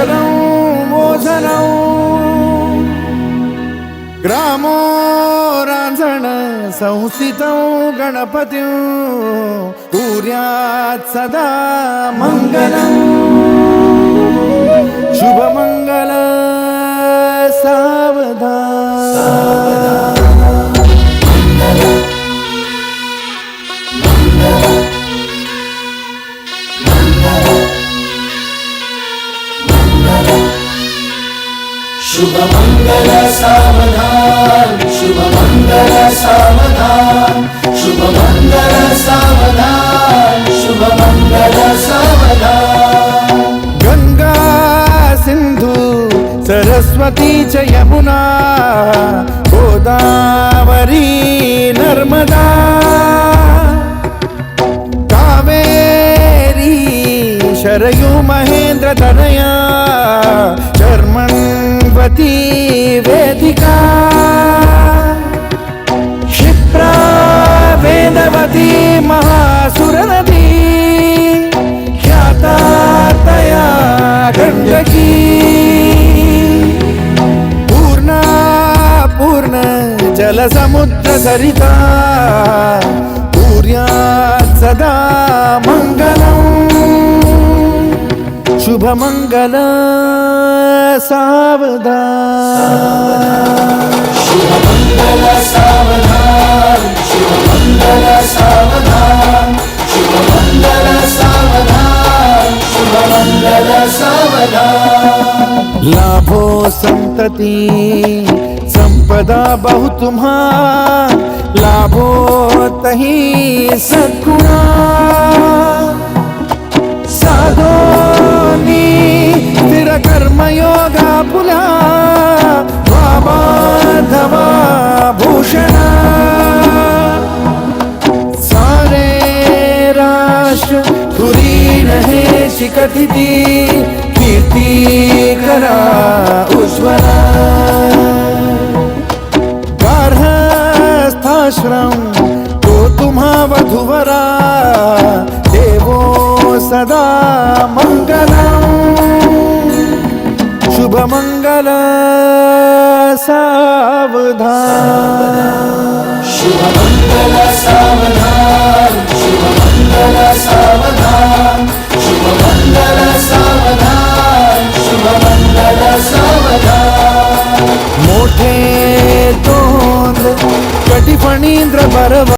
विघ्नेश्वरं मोचनं ग्रामो रांझण संस्थितं गणपतिं कुर्यात् सदा मङ्गलम्। शुभमङ्गल शुभ मंगल सावधान शुभ मंगल सावधान शुभ मंगल सावधान शुभ मंगल सावधान गंगा सिंधू सरस्वती च यमुना गोदावरी नर्मदा। कावेरी शरयू महेंद्र तनया शर्मण शर्मण्वती वेदिका। क्षिप्रा वेदवती महासुरनदी। ख्याता तया गण्डकी। पूर्णा पूर्ण जलसमुद्रसरिता पूर्यात् सदा मङ्गलम् शुभमङ्गल सावधान। शुभ मंगल सावधान शुभ मंगल सावधान शुभ मंगल सावधान शुभ मंगल सावधान लाभो संतति, संपदा बहु तुम्हा लाभो तही सद्गुणा शिकटिती कीर्ती करा उज्ज्वला। गार्हस्थाश्रम तो तुम्हा वधुवरा, देवो सदा मंगलम शुभ मंगल सावधान। शुभ मंगल सावधान शुभ मंगल सावधान। ಮೋಟೆ ತೋಂದು ಕಟಿ ಫಣೀಂದ್ರ ಬರವ